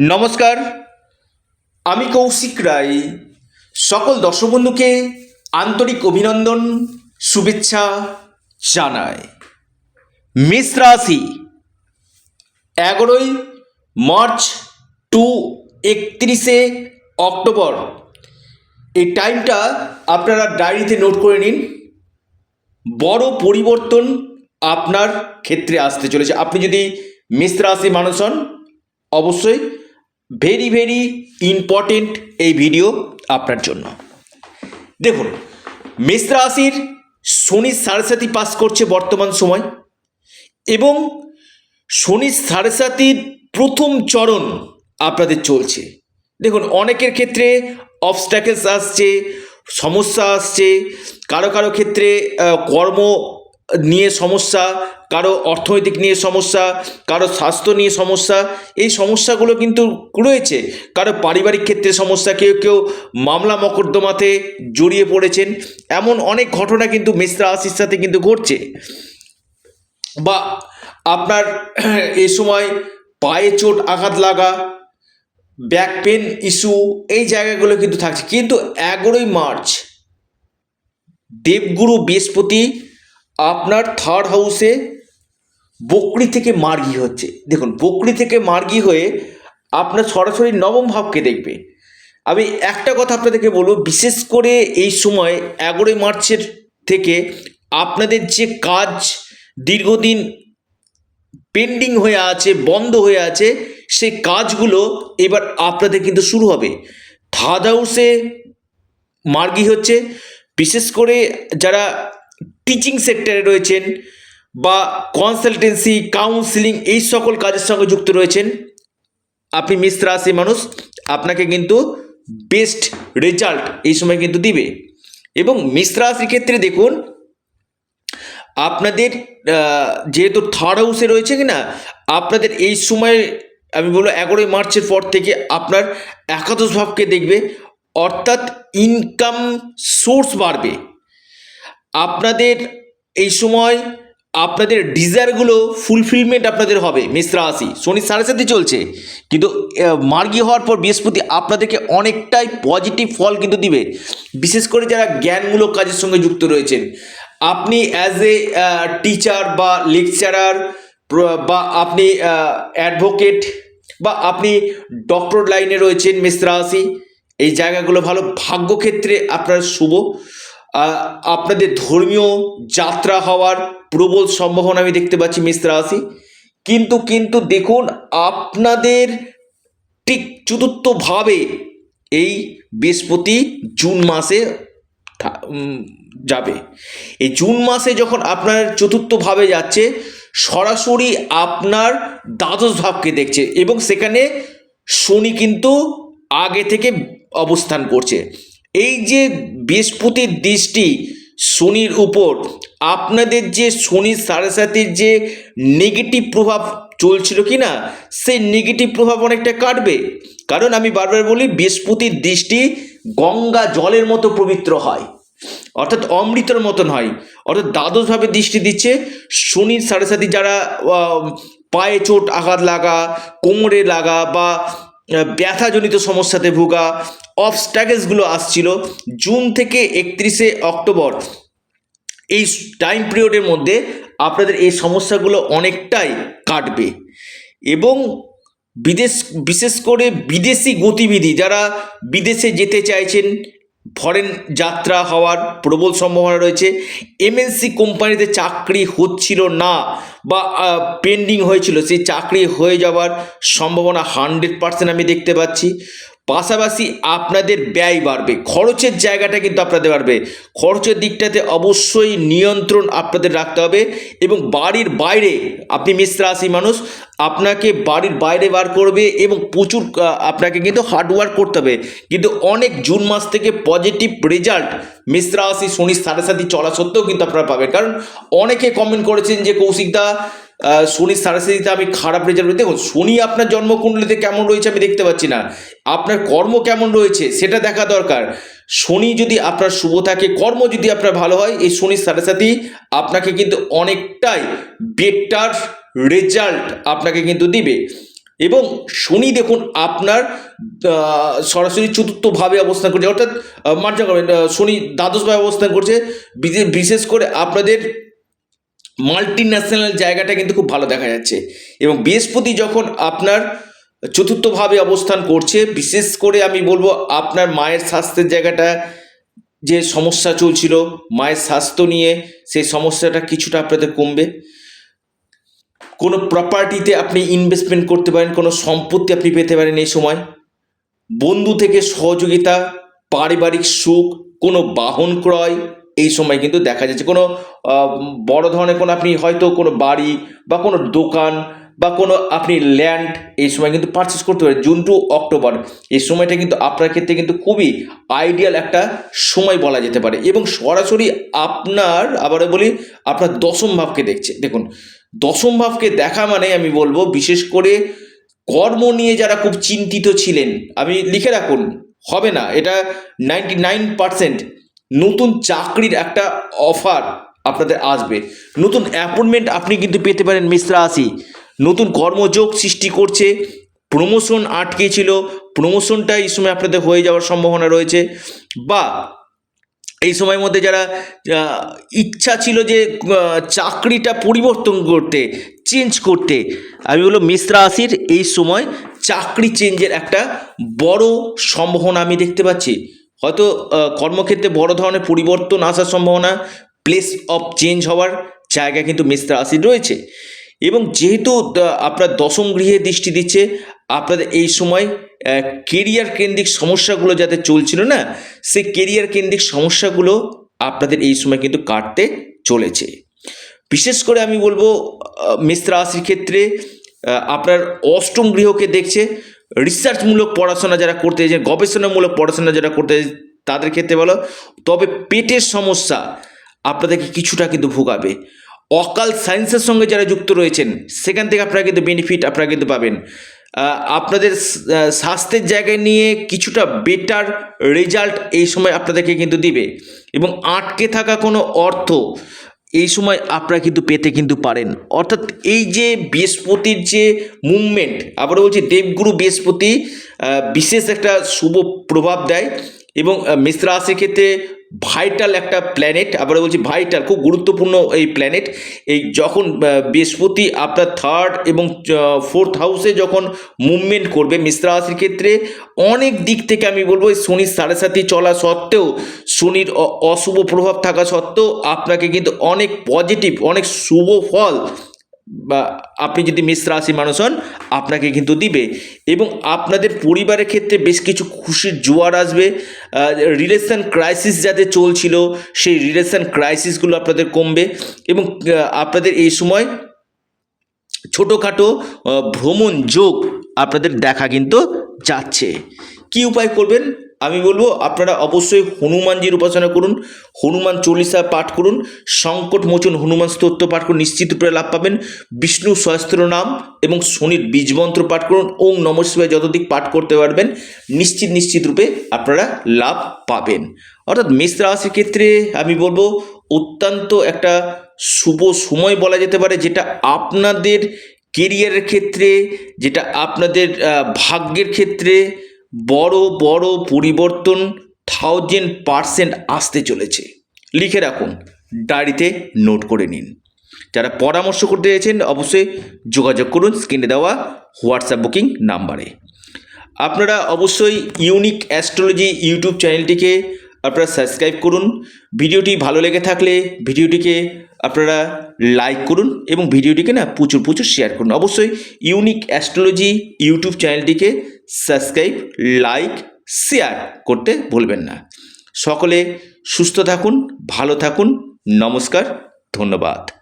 নমস্কার। আমি কৌশিক রায়। সকল দর্শক বন্ধুকে আন্তরিক অভিনন্দন, শুভেচ্ছা জানাই। মেষ রাশি এগারোই মার্চ টু একত্রিশে অক্টোবর। এই টাইমটা আপনারা ডায়েরিতে নোট করে নিন। বড় পরিবর্তন আপনার ক্ষেত্রে আসতে চলেছে। আপনি যদি মেষ রাশি মানুষ হন, অবশ্যই ভেরি ভেরি ইম্পর্টেন্ট এই ভিডিও আপনার জন্য। দেখুন, মেষ রাশির শনি সাতি পাস করছে বর্তমান সময় এবং শনি সাড়ে সাতির প্রথম চরণ আপনাদের চলছে। দেখুন, অনেকের ক্ষেত্রে অবস্ট্যাকেলস আসছে, সমস্যা আসছে, কারও কারও ক্ষেত্রে কর্ম নিয়ে সমস্যা, কারও অর্থনৈতিক নিয়ে সমস্যা, কারও স্বাস্থ্য নিয়ে সমস্যা, এই সমস্যাগুলো কিন্তু রয়েছে। কারও পারিবারিক ক্ষেত্রে সমস্যা, কেউ কেউ মামলা মকদ্দমাতে জড়িয়ে পড়েছেন। এমন অনেক ঘটনা কিন্তু মেসরা রাশির সাথে কিন্তু ঘটছে। বা আপনার এ সময় পায়ে চোট আঘাত লাগা, ব্যাক পেন ইস্যু, এই জায়গাগুলো কিন্তু থাকছে। কিন্তু এগারোই মার্চ, দেবগুরু বৃহস্পতি আপনার থার্ড হাউসে বকরি থেকে মার্গি হচ্ছে। দেখুন, বকরি থেকে মার্গি হয়ে আপনার সরাসরি নবম ভাবকে দেখবে। আমি একটা কথা আপনাদেরকে বলব, বিশেষ করে এই সময় এগারোই মার্চের থেকে আপনাদের যে কাজ দীর্ঘদিন পেন্ডিং হয়ে আছে, বন্ধ হয়ে আছে, সেই কাজগুলো এবার আপনাদের কিন্তু শুরু হবে। থার্ড হাউসে মার্গি হচ্ছে। বিশেষ করে যারা টিচিং সেক্টরে রয়েছেন বা কনসালটেন্সি কাউন্সিলিং এই সকল কাজের সঙ্গে যুক্ত রয়েছেন। আপনি মিশ্র রাশি মানুষ, আপনাকে কিন্তু বেস্ট রেজাল্ট এই সময় কিন্তু দিবে। এবং মিশ্র রাশির ক্ষেত্রে দেখুন, আপনাদের যেহেতু থার্ড হাউসে রয়েছে কি না আপনাদের এই সময়, আমি বলব এগারোই মার্চের পর থেকে আপনার একাদশ ভাবকে দেখবে, অর্থাৎ ইনকাম সোর্স বাড়বে। আপনাদের এই সময় আপনাদের ডিজায়ারগুলো ফুলফিলমেন্ট আপনাদের হবে মিশ্রা রাশি। শনি সাড়ে সাথে চলছে। কিন্তু মার্গী হওয়ার পর বৃহস্পতি আপনাদেরকে অনেকটাই পজিটিভ ফল কিন্তু দিবে। বিশেষ করে যারা জ্ঞানমূলক কাজের সঙ্গে যুক্ত রয়েছেন। আপনি অ্যাজ এ টিচার বা লেকচারার বা আপনি অ্যাডভোকেট বা আপনি ডক্টর লাইনে রয়েছেন মিশ্রা রাশি, এই জায়গাগুলো ভালো। ভাগ্যক্ষেত্রে আপনার শুভ। আপনাদের ধর্মীয় যাত্রা হওয়ার প্রবল সম্ভাবনা আমি দেখতে পাচ্ছি মিশ্রা রাশি। কিন্তু কিন্তু দেখুন, আপনাদের ঠিক চতুর্থভাবে এই বৃহস্পতি জুন মাসে যাবে। এই জুন মাসে যখন আপনার চতুর্থভাবে যাচ্ছে, সরাসরি আপনার দ্বাদশ ভাবকে দেখছে এবং সেখানে শনি কিন্তু আগে থেকে অবস্থান করছে। এই যে বৃহস্পতির দৃষ্টি শনির উপর, আপনাদের যে শনি সাড়ে সাতির যে নেগেটিভ প্রভাব চলছিল কি না, সেই নেগেটিভ প্রভাব অনেকটা কাটবে। কারণ আমি বারবার বলি, বৃহস্পতির দৃষ্টি গঙ্গা জলের মতো পবিত্র হয়, অর্থাৎ অমৃতর মতন হয়, অর্থাৎ দ্বাদশভাবে দৃষ্টি দিচ্ছে শনির সাড়ে সাথে যারা পায়ে চোট আঘাত লাগা, কোমরে লাগা বা ব্যথাজনিত সমস্যাতে ভোগা। অবস্ট্যাগেলসগুলো আসছিল জুন থেকে একত্রিশে অক্টোবর। এই টাইম পিরিয়ডের মধ্যে আপনাদের এই সমস্যাগুলো অনেকটাই কাটবে। এবং বিদেশ, বিশেষ করে বিদেশি গতিবিধি, যারা বিদেশে যেতে চাইছেন ফরেন যাত্রা হওয়ার প্রবল সম্ভাবনা রয়েছে। এমএনসি কোম্পানিতে চাকরি হচ্ছিল না বা পেন্ডিং হয়েছিল, সেই চাকরি হয়ে যাওয়ার সম্ভাবনা হান্ড্রেড পার্সেন্ট আমি দেখতে পাচ্ছি। পাশাপাশি আপনাদের ব্যয় বাড়বে, খরচের জায়গাটা কিন্তু আপনাদের বাড়বে। খরচের দিকটাতে অবশ্যই নিয়ন্ত্রণ আপনাদের রাখতে হবে এবং বাড়ির বাইরে, আপনি মিশ্র রাশি মানুষ, আপনাকে বাড়ির বাইরে বার করবে এবং প্রচুর আপনাকে কিন্তু হার্ডওয়ার্ক করতে হবে। কিন্তু অনেক জুন মাস থেকে পজিটিভ রেজাল্ট মিশ্র রাশি শনি সাড়ে সাথে চলা সত্ত্বেও কিন্তু আপনারা পাবেন। কারণ অনেকে কমেন্ট করেছেন যে কৌশিকদা শনি সাথে আমি খারাপ রেজাল্ট দেখুন শনি আপনার জন্মকুণ্ডলিতে কেমন রয়েছে আমি দেখতে পাচ্ছি না। আপনার কর্ম কেমন রয়েছে সেটা দেখা দরকার। শনি যদি আপনার শুভ থাকে, কর্ম যদি আপনার ভালো হয়, এই শনির সাথে সাথেই আপনাকে কিন্তু অনেকটাই বেটার রেজাল্ট আপনাকে কিন্তু দিবে। এবং শনি দেখুন আপনার সরাসরি চতুর্থভাবে অবস্থান করছে, অর্থাৎ মার্জা করবেন শনি দ্বাদশভাবে অবস্থান করছে। বিশে- বিশেষ করে আপনাদের মাল্টি ন্যাশনাল জায়গাটা কিন্তু খুব ভালো দেখা যাচ্ছে। এবং বৃহস্পতি যখন আপনার চতুর্থভাবে অবস্থান করছে, বিশেষ করে আমি বলব আপনার মায়ের স্বাস্থ্যের জায়গাটা যে সমস্যা চলছিল, মায়ের স্বাস্থ্য নিয়ে সেই সমস্যাটা কিছুটা আপনাদের কমবে। কোনো প্রপার্টিতে আপনি ইনভেস্টমেন্ট করতে পারেন, কোনো সম্পত্তি আপনি পেতে পারেন এই সময়। বন্ধু থেকে সহযোগিতা, পারিবারিক সুখ, কোনো বাহন ক্রয় এই সময় কিন্তু দেখা যাচ্ছে কোনো বড় ধরনের কোনো আপনি হয়তো কোনো বাড়ি বা কোনো দোকান বা কোনো আপনি ল্যান্ড এই সময় কিন্তু পারচেস করতে পারেন জুন টু অক্টোবর এই সময়টা কিন্তু আপনার ক্ষেত্রে কিন্তু খুবই আইডিয়াল একটা সময় বলা যেতে পারে। এবং সরাসরি আপনার, আবারও বলি, আপনার দশম ভাবকে দেখছে। দেখুন, দশম ভাবকে দেখা মানে আমি বলব বিশেষ করে কর্ম নিয়ে যারা খুব চিন্তিত ছিলেন, আমি লিখে রাখুন, হবে না, এটা নাইনটি নাইন পার্সেন্ট নতুন চাকরির একটা অফার আপনাদের আসবে। নতুন অ্যাপয়েন্টমেন্ট আপনি কিন্তু পেতে পারেন মিশ্রা আসি নতুন কর্মযোগ সৃষ্টি করছে প্রমোশন আটকে ছিল প্রমোশনটা এই সময় আপনাদের হয়ে যাওয়ার সম্ভাবনা রয়েছে। বা এই সময়ের মধ্যে যারা ইচ্ছা ছিল যে চাকরিটা পরিবর্তন করতে চেঞ্জ করতে, আমি বলব মিশ্রা রাশির এই সময় চাকরি চেঞ্জের একটা বড় সম্ভাবনা আমি দেখতে পাচ্ছি। হয়তো কর্মক্ষেত্রে বড় ধরনের পরিবর্তন আসার সম্ভাবনা প্লেস অফ চেঞ্জ হওয়ার জায়গা কিন্তু মিশ্রা রাশির রয়েছে। এবং যেহেতু আপনার দশম গৃহে দৃষ্টি দিচ্ছে, আপনাদের এই সময় কেরিয়ার কেন্দ্রিক সমস্যাগুলো যাতে চলছিল না, সেই কেরিয়ার কেন্দ্রিক সমস্যাগুলো আপনাদের এই সময় কিন্তু কাটতে চলেছে। বিশেষ করে আমি বলব মিশ্র রাশির ক্ষেত্রে আপনার অষ্টম গৃহকে দেখছে রিসার্চমূলক পড়াশোনা যারা করতে চাইছেন গবেষণামূলক পড়াশোনা যারা করতে তাদের ক্ষেত্রে বলো, তবে পেটের সমস্যা আপনাদেরকে কিছুটা কিন্তু ভোগাবে। অকাল সায়েন্সের সঙ্গে যারা যুক্ত রয়েছেন, সেখান থেকে আপনারা কিন্তু বেনিফিট আপনারা কিন্তু পাবেন। আপনাদের স্বাস্থ্যের জায়গায় নিয়ে কিছুটা বেটার রেজাল্ট এই সময় আপনাদেরকে কিন্তু দিবে। এবং আটকে থাকা কোনো অর্থ এই সময় আপনারা কিন্তু পেতে কিন্তু পারেন। অর্থাৎ এই যে বৃহস্পতির যে মুভমেন্ট আবারও বলছি দেবগুরু বৃহস্পতি বিশেষ একটা শুভ প্রভাব দেয়। এবং মিশ্র রাশির ক্ষেত্রে ভাইটাল একটা প্ল্যানেট আবার বলছি ভাইটাল খুব গুরুত্বপূর্ণ এই প্ল্যানেট এই যখন বৃহস্পতি আপনার থার্ড এবং ফোর্থ হাউসে যখন মুভমেন্ট করবে মিশ্র রাশির ক্ষেত্রে, অনেক দিক থেকে আমি বলব শনির সাড়ে সাথে চলা সত্ত্বেও, শনির অশুভ প্রভাব থাকা সত্ত্বেও আপনাকে কিন্তু অনেক পজিটিভ অনেক শুভ ফল বা আপনি যদি মিশ্র রাশি মানুষ হন, আপনাকে কিন্তু দিবে। এবং আপনাদের পরিবারের ক্ষেত্রে বেশ কিছু খুশির জোয়ার আসবে। রিলেশন ক্রাইসিস যাতে চলছিল, সেই রিলেশন ক্রাইসিসগুলো আপনাদের কমবে। এবং আপনাদের এই সময় ছোটোখাটো ভ্রমণ যোগ আপনাদের দেখা কিন্তু যাচ্ছে। কি উপায় করবেন? আমি বলব, আপনারা অবশ্যই হনুমানজির উপাসনা করুন, হনুমান চল্লিশা পাঠ করুন, সংকট মোচন হনুমান স্তোত্র পাঠ করুন, নিশ্চিত রূপে লাভ পাবেন, বিষ্ণু সহস্র নাম এবং শনির বীজমন্ত্র পাঠ করুন, ওং নম শিবায় যতদিক পাঠ করতে পারবেন, নিশ্চিত নিশ্চিত রূপে আপনারা লাভ পাবেন। অর্থাৎ মেষ রাশির ক্ষেত্রে আমি বলব, অত্যন্ত একটা শুভ সময় বলা যেতে পারে, যেটা আপনাদের কেরিয়ারের ক্ষেত্রে, যেটা আপনাদের ভাগ্যের ক্ষেত্রে বড় বড় পরিবর্তন থাউজেন্ড পারসেন্ট আসতে চলেছে। লিখে রাখুন, ডায়েরিতে নোট করে নিন। যারা পরামর্শ করতে চাইছেন, অবশ্যই যোগাযোগ করুন স্ক্রিনে দেওয়া হোয়াটসঅ্যাপ বুকিং নাম্বারে আপনারা অবশ্যই ইউনিক অ্যাস্ট্রোলজি ইউটিউব চ্যানেলটিকে আপনারা সাবস্ক্রাইব করুন। ভিডিওটি ভালো লেগে থাকলে ভিডিওটিকে আপনারা লাইক করুন এবং ভিডিওটিকে না প্রচুর প্রচুর শেয়ার করুন। অবশ্যই ইউনিক অ্যাস্ট্রোলজি ইউটিউব চ্যানেলটিকে সাবস্ক্রাইব লাইক শেয়ার করতে ভুলবেন না। সকলে সুস্থ থাকুন, ভালো থাকুন। নমস্কার, ধন্যবাদ।